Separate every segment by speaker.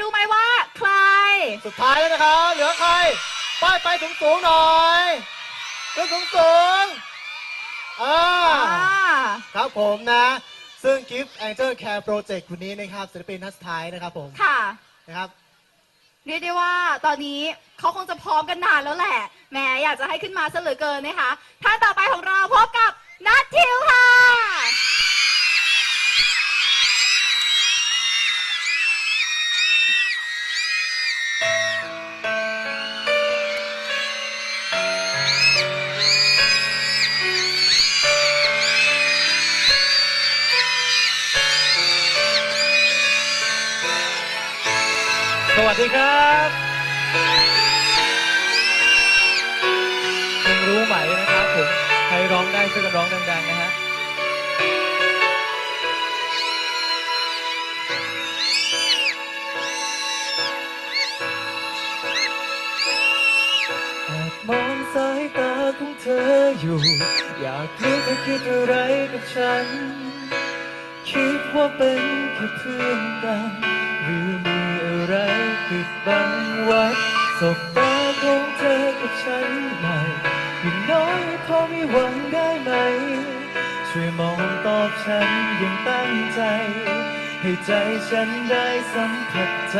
Speaker 1: รู้ไหมว่า ใคร
Speaker 2: สุดท้ายแล้วนะครับเหลือใคร ป้ายไปสูงสูงๆหน่อยขึ้นสูงสูงๆอ่า
Speaker 1: อ่า
Speaker 2: ครับผมนะ ซึ่ง Gift Angel Care Project คนนี้นะครับศิลปินนัดสุดท้ายนะครับผม
Speaker 1: ค่ะ
Speaker 2: นะครับ
Speaker 1: เรียกได้ว่าตอนนี้เขาคงจะพร้อมกันนานแล้วแหละแหมอยากจะให้ขึ้นมาซะเหลือเกินนะคะท่านต่อไปของเราพบกับนัททิวค่ะ
Speaker 3: วัสดีครับยังรู้ไหมนะครับผมใครร้องได้ช่วยกันร้องดังๆนะฮะอบมองสายตาของเธออยู่ อยากรู้เธอคิดอะไรกับฉัน คิดว่าเป็นแค่เพื่อนกันหรือมีอะไร ปิดบังไว้สบตาของเธอกับฉันหน่อยอย่างน้อยพอมีหวังได้ไหม ช่วยมองตอบฉันอย่างตั้งใจ ให้ใจฉันได้สัมผัสใจ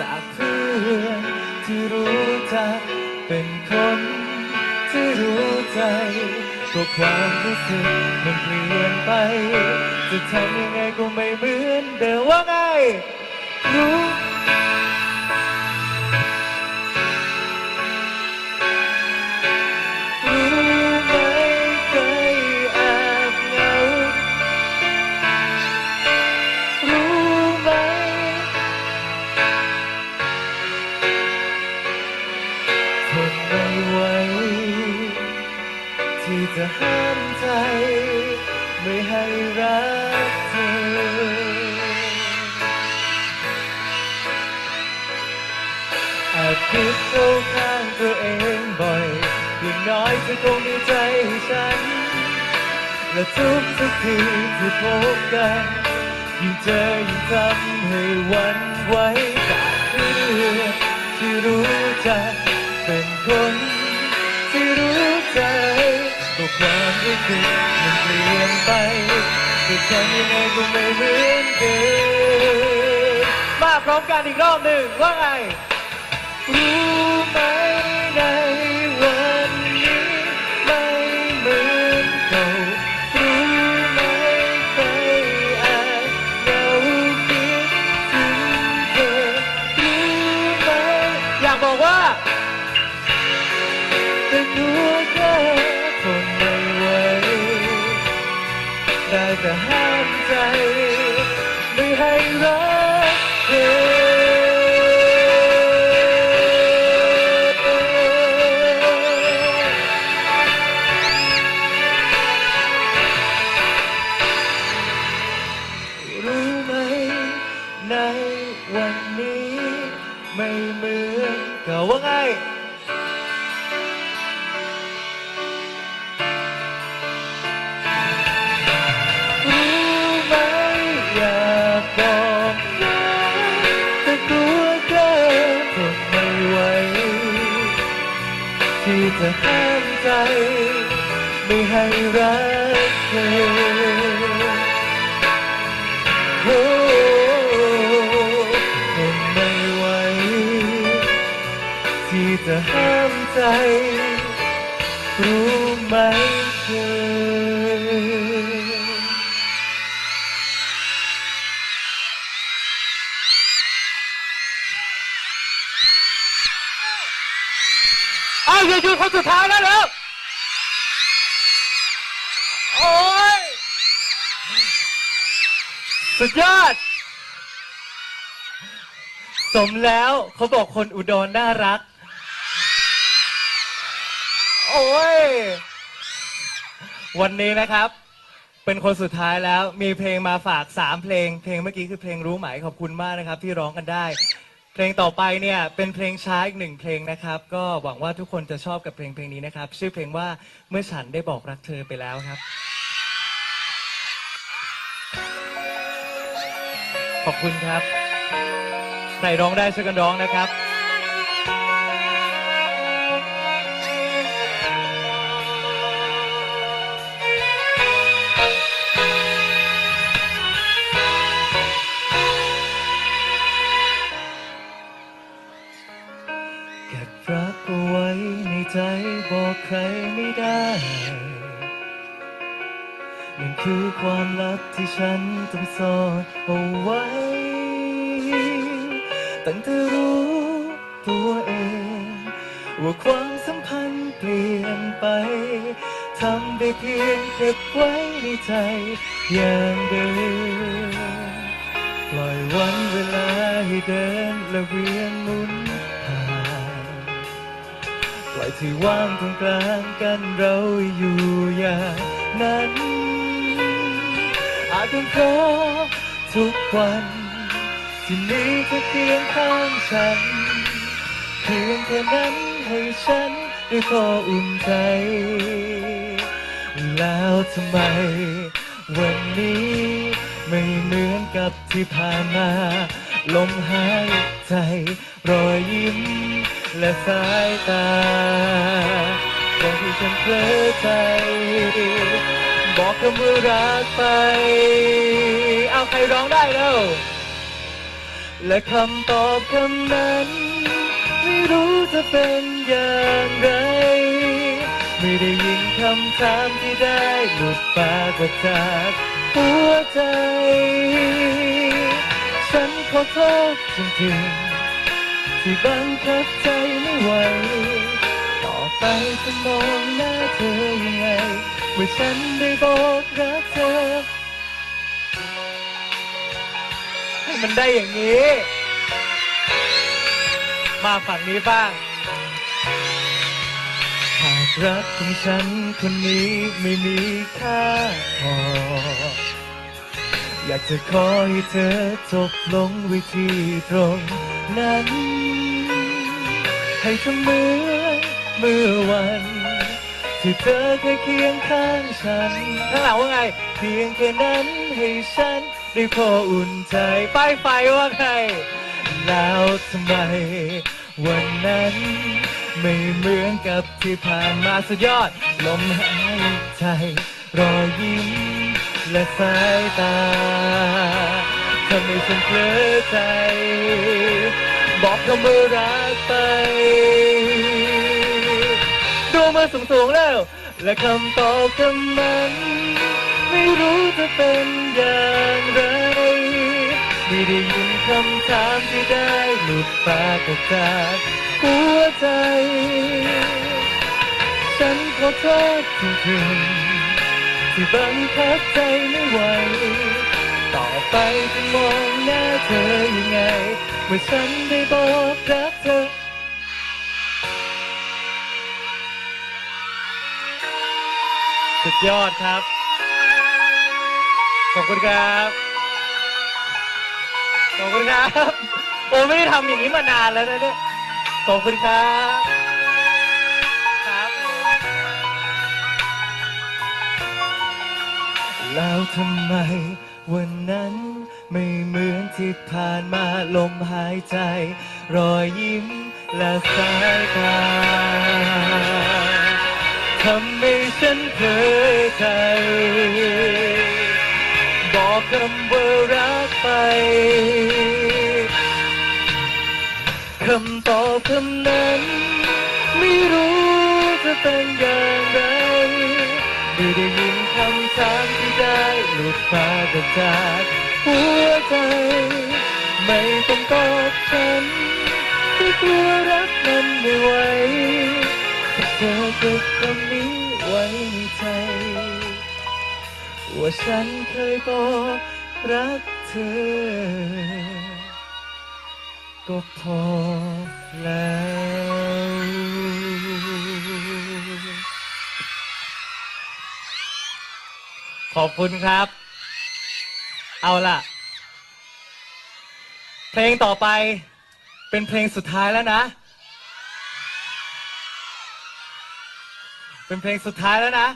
Speaker 3: จากเพื่อนที่รู้จักเป็นคนที่รู้ใจก็ความรู้สึกมันเปลี่ยนไป จะทำยังไงก็ไม่เหมือนเดิมว่าไง จะห้ามใจ ไม่ให้รักเธอ อาจคิดเข้าข้างตัวเองบ่อยอย่างน้อยเธอคงมีใจให้ฉัน และทุกสักทีที่พบกันยิ่งเจอยิ่งทำให้หวันไหวจากเพื่อที่รู้จักเป็นคน รู้สึกมันเปลี่ยนไปจะทำยังไงก็ไม่เหมือนเดิมมาพร้อมกันอีกรอบหนึ่งว่าไงรู้ไหมนวั ที่จะห้ามใจ ไม่ให้รักเธอโอ้ทนไม่ไหวที่จะห้ามใจ รู้ไหม อา
Speaker 2: อย่าหยุดคนสุดท้ายแล้วเหรอโอ้ย
Speaker 3: สุดยอด สมแล้วเขาบอกคนอุดรน่ารัก
Speaker 2: โอ้ย
Speaker 3: วันนี้นะครับ เป็นคนสุดท้ายแล้วมีเพลงมาฝากสามเพลง เพลงเมื่อกี้คือเพลงรู้ไหมขอบคุณมากนะครับ ที่ร้องกันได้ เพลงต่อไปเนี่ยเป็นเพลงช้าอีกหนึ่งเพลงนะครับ ก็หวังว่าทุกคนจะชอบกับเพลงเพลงนี้นะครับ ชื่อเพลงว่าเมื่อฉันได้บอกรักเธอไปแล้วครับ ขอบคุณครับ ใครร้องได้ช่วยกันร้องนะครับ ใจบอกใครไม่ได้ มันคือความลับที่ฉันต้องซ่อนเอาไว้ ตั้งแต่รู้ตัวเอง ว่าความสัมพันธ์เปลี่ยนไป ทำได้เพียงเก็บไว้ในใจอย่างเดิมปล่อยวันเวลาให้เดินและเวียนหมุน ที่ว่างตรงกลางกันเราอยู่อย่างนั้นอาจเป็นเพราะทุกวันที่มีเธอเคียงข้างฉัน เพียงแค่นั้นให้ฉันได้พออุ่นใจ แล้วทำไม วันนี้ไม่เหมือนกับที่ผ่านมา ลมหายใจรอยยิ้ม และสายตาตอนที่ฉันเพลอใจบอกคำว่ารักไป เอาใครร้องได้แล้ว และคำตอบคำนั้น ไม่รู้จะเป็นอย่างไร ไม่ได้ยินคำถามที่ได้หลุดปากออกจากหัวใจ ฉันขอโทษจริงๆ ที่บังคับใจไม่ไหว ต่อไปจะมองหน้าเธอยังไงเมื่อฉันได้บอกรักเธอ ให้มันได้อย่างนี้ มาฝั่งนี้บ้าง หากรักของฉันคนนี้ไม่มีค่าพอ อยากจะขอให้เธอจบลงวิธีตรง นั้น ให้เสมือนเมื่อวันที่เธอเคยเคียงข้างฉันข้างหลังว่าไง เพียงแค่นั้นให้ฉันได้พออุ่นใจป้ายไฟว่าไง แล้วทำไม วันนั้นไม่เหมือนกับที่ผ่านมาสุดยอด ลมหายใจ รอยยิ้มและสายตา ทำให้ฉันเพลอใจ บอกคำว่ารักไปดูมาสูงๆแล้ว และคำตอบคำนั้น ไม่รู้จะเป็นอย่างไร ไม่ได้ยินคำถามที่ได้หลุดปากออกจากหัวใจ ฉันขอโทษจริงๆที่บังคับใจไม่ไหว ต่อไปจะมองหน้าเธอยังไง เมื่อฉันได้บอกรักเธอสุดยอดครับ ขอบคุณครับ ขอบคุณครับ โอ้ไม่ได้ทำอย่างนี้มานานแล้วนะเนี่ย ขอบคุณครับ ครับ แล้วทำไม วันนั้นไม่เหมือนที่ผ่านมาลมหายใจ รอยยิ้มและสายตาทำให้ฉันเคยใจบอกคำว่ารักไปคำตอบคำนั้น ไม่รู้จะเป็นอย่างไร ไม่ได้ยินคำถามที่ได้หลุดปากออกจากหัวใจ ไม่ต้องตอบฉันที่กลัวรักมันไม่ไหวเธอเก็บคำนี้ไว้ในใจ ว่าฉันเคยบอกรักเธอ ก็พอแล้ว ขอบคุณครับ เอาล่ะ เพลงต่อไปเป็นเพลงสุดท้ายแล้วนะ เป็นเพลงสุดท้ายแล้วนะ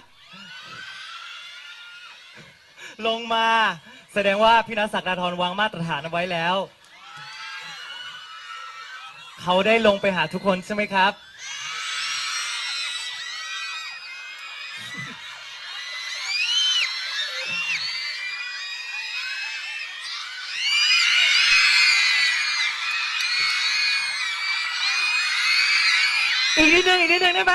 Speaker 3: ลงมาแสดงว่าพี่นัทศักดาธรวางมาตรฐานเอาไว้แล้ว เขาได้ลงไปหาทุกคนใช่ไหมครับ อีกนิดนึงอีกนิดนึงได้ไหม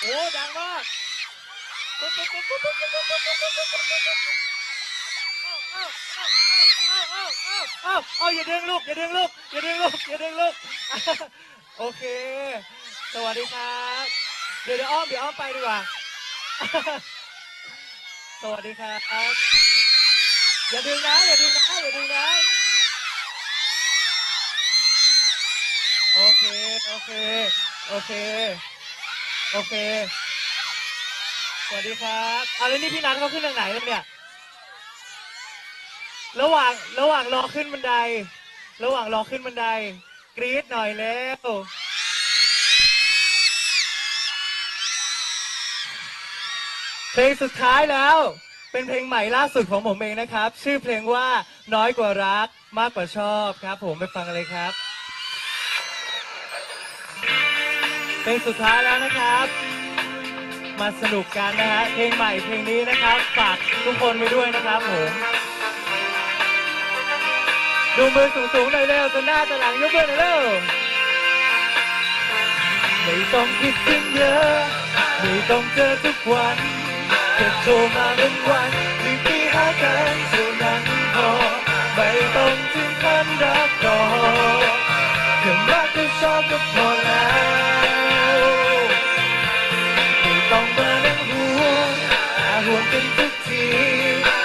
Speaker 3: โอ้ดังมากเอาเอาเอาอย่าดึงลูกอย่าดึงลูกอย่าดึงลูกอย่าดึงลูกโอเค สวัสดีครับ เดี๋ยวเดี๋ยวอ้อมเดี๋ยวอ้อมไปดีกว่า สวัสดีครับ อย่าดึงนะ อย่าดึงนะ อย่าดึงนะ โอเค โอเค โอเค โอเค สวัสดีครับเอาแล้วนี่พี่นัทเขาขึ้นทางไหนแล้วเนี่ย ระหว่าง ระหว่างรอขึ้นบันได ระหว่างรอขึ้นบันได กรี๊ดหน่อยแล้ว เพลงสุดท้ายแล้ว เป็นเพลงใหม่ล่าสุดของผมเองนะครับ ชื่อเพลงว่าน้อยกว่ารักมากกว่าชอบครับ ผมไปฟังกันเลยครับ เพลงสุดท้ายแล้วนะครับ มาสนุกกันนะฮะเพลงใหม่เพลงนี้นะครับฝากทุกคนไว้ด้วยนะครับผมดูมือสูงๆหน่อยเร็วจนหน้าจะหลังยกมือหน่อยเร็วไม่ต้องคิดถึงเยอะไม่ต้องเจอทุกวัน ค่โทรมาเป็นวันมีที่หากันเท่านั้นพอไม่ต้องถึงขั้นรักรอแค่รักก็ชอบก็พอแล้วไม่ต้องมานั่งห่วงอาห่วงกันทุกที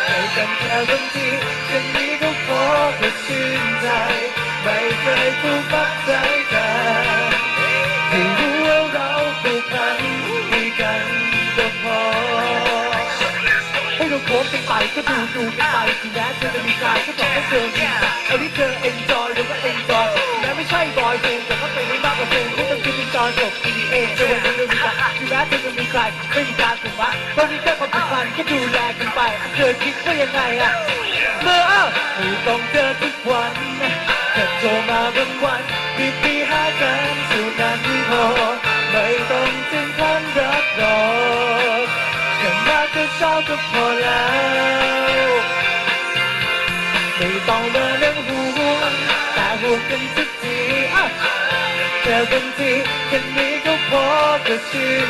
Speaker 3: ใจกันแค่บางทีแค่นี้ก็พอก็ชื่นใจไม่เคยผูกมัดใจ ราโพสกันไปก็ดูดูกันไปถึงแม้เธอจะมีใครก็บอกให้เธอมีเอาที่เธอ enjoy หรือว่า enjoy ถึงแม้ไม่ใช่บอยเพลงแต่ก็เป็นไม่มากกว่าเพลงที่ต้องคิดเป็นจอนจบ EDA จะวันนี้เรามีกันถึงแม้เธอจะมีใครไม่มีการถูกมัดตอนนี้แค่ความผูกพันก็ดูแลกันไปเธอคิดว่ายังไงอะเมื่อไม่ต้องเจอทุกวันแค่โทรมาบางวันปีปีหากันสู่นั้นพอไม่ต้องถึงขั้นรักรอแค่มากก็ชอบก็พอ ไม่ต้องมานั่งห่วงแต่ห่วงกันทุกทีอะแค่บางทีแค่นี้ก็พอจะชื่น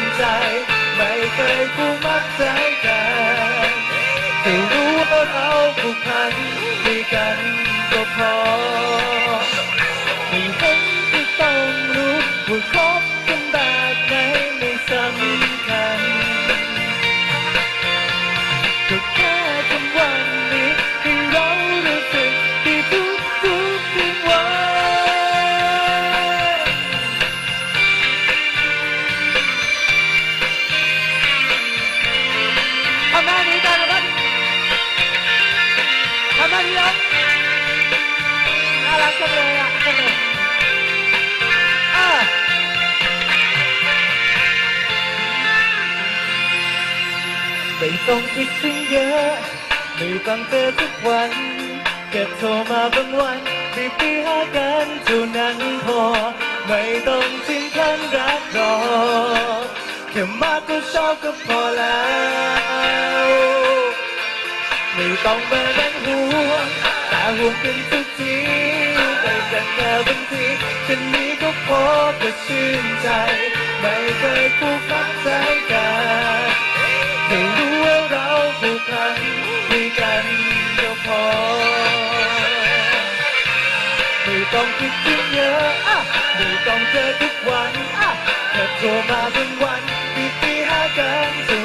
Speaker 3: ต้องคิดถึงเยอะไม่ต้องเจอทุกวันแค่โทรมาบางวันรีบไปหากันเท่านั้นพอ ไม่ต้องถึงขั้นรักรอแค่มากก็ชอบก็พอแล้ว ไม่ต้องมานั่งห่วงแต่ห่วงกันทุกทีไปกันแค่บางทีแค่นี้ก็พอก็ชื่นใจ ไม่เคยผูกมัดใจกันให้รู้ว่าเรา ผูกพันด้วยกันก็พอไม่ต้องคิดถึงเยอะอะไม่ต้องเจอทุกวันอะแค่โทรมาบางวันปีปีหากัน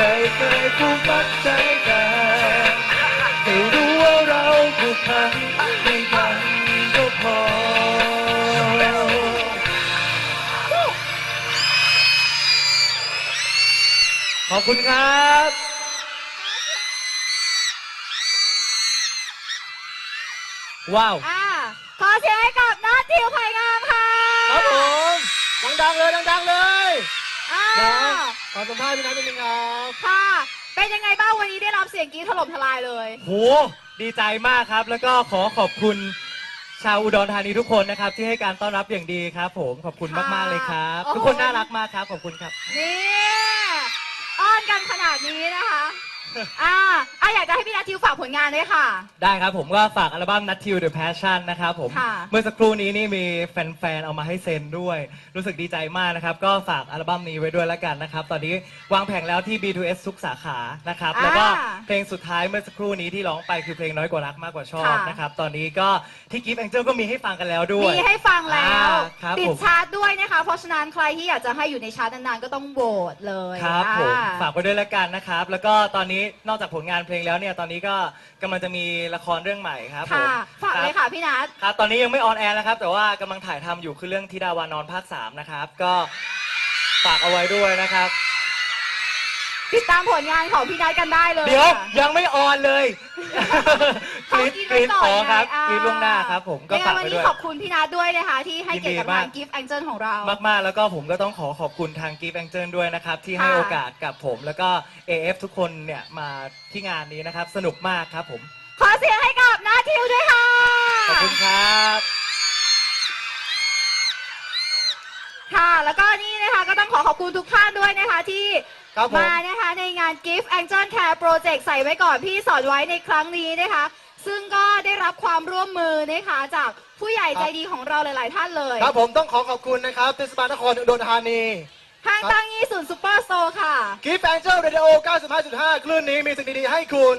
Speaker 3: ไม่เคยผูกมัดใจกันให้รู้ว่าเราผูกพันด้วยกันก็พอ
Speaker 1: ข
Speaker 3: ขอบคุณครับว้าว
Speaker 1: อ่าขอเสียงให้กับนัททิวไผ่งามค่ะ
Speaker 2: ครับผม ดังๆเลย ดังๆเลย
Speaker 1: อ่า
Speaker 2: นะขอสัมภาษณ์พี่นัทนิดนึงครับ
Speaker 1: ค่ะ เป็นยังไงบ้างวันนี้ได้รับเสียงกรี๊ดถล่มทลายเลย
Speaker 3: โหดีใจมากครับ แล้วก็ขอขอบคุณชาวอุดรธานีทุกคนนะครับ ที่ให้การต้อนรับอย่างดีครับ ผมขอบคุณมากๆเลยครับ
Speaker 1: โอ้โห
Speaker 3: ทุกคนน่ารักมากครับขอบคุณครับ
Speaker 1: นี่อ้อนกันขนาดนี้นะคะ อ่า อะอยากจะให้พี่นัททิวฝากผลงานด้วยค่ะ
Speaker 3: ได้ครับผมก็ฝากอัลบั้ม Nut Till The Passion นะครับผม
Speaker 1: ค่ะ
Speaker 3: เมื่อสักครู่นี้นี่มีแฟนๆ เอามาให้เซ็นด้วย รู้สึกดีใจมากนะครับ ก็ฝากอัลบั้มนี้ไว้ด้วยแล้วกันนะครับ ตอนนี้วางแผงแล้วที่ B2S ทุกสาขานะครับ แล้วก็
Speaker 1: อ่า
Speaker 3: เพลงสุดท้ายเมื่อสักครู่นี้ที่ร้องไปคือเพลงน้อยกว่ารักมากกว่าชอบ
Speaker 1: ค่ะ
Speaker 3: นะครับ ตอนนี้ก็ที่กิฟต์แองเจิลก็มีให้ฟังกันแล้วด้วย
Speaker 1: มีให้ฟังแล้ว
Speaker 3: อ่าครับ
Speaker 1: ติด
Speaker 3: ผม
Speaker 1: ชาร์ตด้วยนะคะ เพราะฉะนั้นใครที่อยากจะให้อยู่ในชาร์ตนานๆ ก็ต้องโหวตเลย
Speaker 3: ครับผม
Speaker 1: อ่า
Speaker 3: ฝากไว้ด้วยแล้วกันนะครับ แล้วก็ตอนนี้นอกจากผลงานเพลงแล้วเนี่ยตอนนี้ก็กำลังจะมีละครเรื่องใหม่ครับผม
Speaker 1: ค่ะฝากเลย
Speaker 3: ครับ
Speaker 1: ค่ะพี่นัท
Speaker 3: ครับตอนนี้ยังไม่ออนแอร์นะครับ แต่ว่ากำลังถ่ายทำอยู่คือเรื่องธิดาวานอนภาค3นะครับ ก็ฝากเอาไว้ด้วยนะครับ
Speaker 1: ติดตามผลงานของพี่นัทกันได้เลย
Speaker 3: เดี๋ยว
Speaker 1: ค่ะ
Speaker 3: ยังไม่ออนเลย ก
Speaker 1: เขา
Speaker 3: รี๊ด
Speaker 1: กิน
Speaker 3: ก
Speaker 1: ไว้
Speaker 3: รี๊ด
Speaker 1: ก่อน
Speaker 3: อ๋อครับ
Speaker 1: ไงอ่าก
Speaker 3: รี๊ดล่วงหน้าครับผมก็
Speaker 1: ยังไง
Speaker 3: ฝาก
Speaker 1: วัน
Speaker 3: ไป
Speaker 1: นี้
Speaker 3: ด้วย
Speaker 1: ขอบคุณพี่นัทด้วยนะคะที่ให้เกียรติกับ
Speaker 3: ยินดีมาก
Speaker 1: ทาง Gift Angel ของเรา
Speaker 3: มากๆ แล้วก็ผมก็ต้องขอขอบคุณทางกีฟแองเจิลด้วยนะครับ ที่ให้
Speaker 1: ค่ะ
Speaker 3: โอกาสกับผมแล้วก็ AF ทุกคนเนี่ยมาที่งานนี้นะครับ สนุกมากครับผม
Speaker 1: ขอเสียงให้กับนัททิวด้วยค่ะ
Speaker 3: ขอบคุณครับ
Speaker 1: ค่ะแล้วก็นี่นะคะก็ต้องขอขอบคุณทุกท่านด้วยนะคะที่
Speaker 2: ครับผม
Speaker 1: มานะคะในงาน Gift Angel Care Project ใส่ไว้ก่อนพี่สอนไว้ในครั้งนี้นะคะ ซึ่งก็ได้รับความร่วมมือนะคะจากผู้ใหญ่ใจดีของเราหลาย ๆ ท่านเลย
Speaker 2: ครับผมต้องขอขอบคุณนะครับเทศบาลนครอุดรธานี
Speaker 1: ห้างตั้งยี่ศูนย์ซูเปอร์โซค่ะ
Speaker 2: กิฟต์แองเจิลเรดิโอ 95.5 คลื่นนี้มีสิ่งดี ๆ ให้คุณ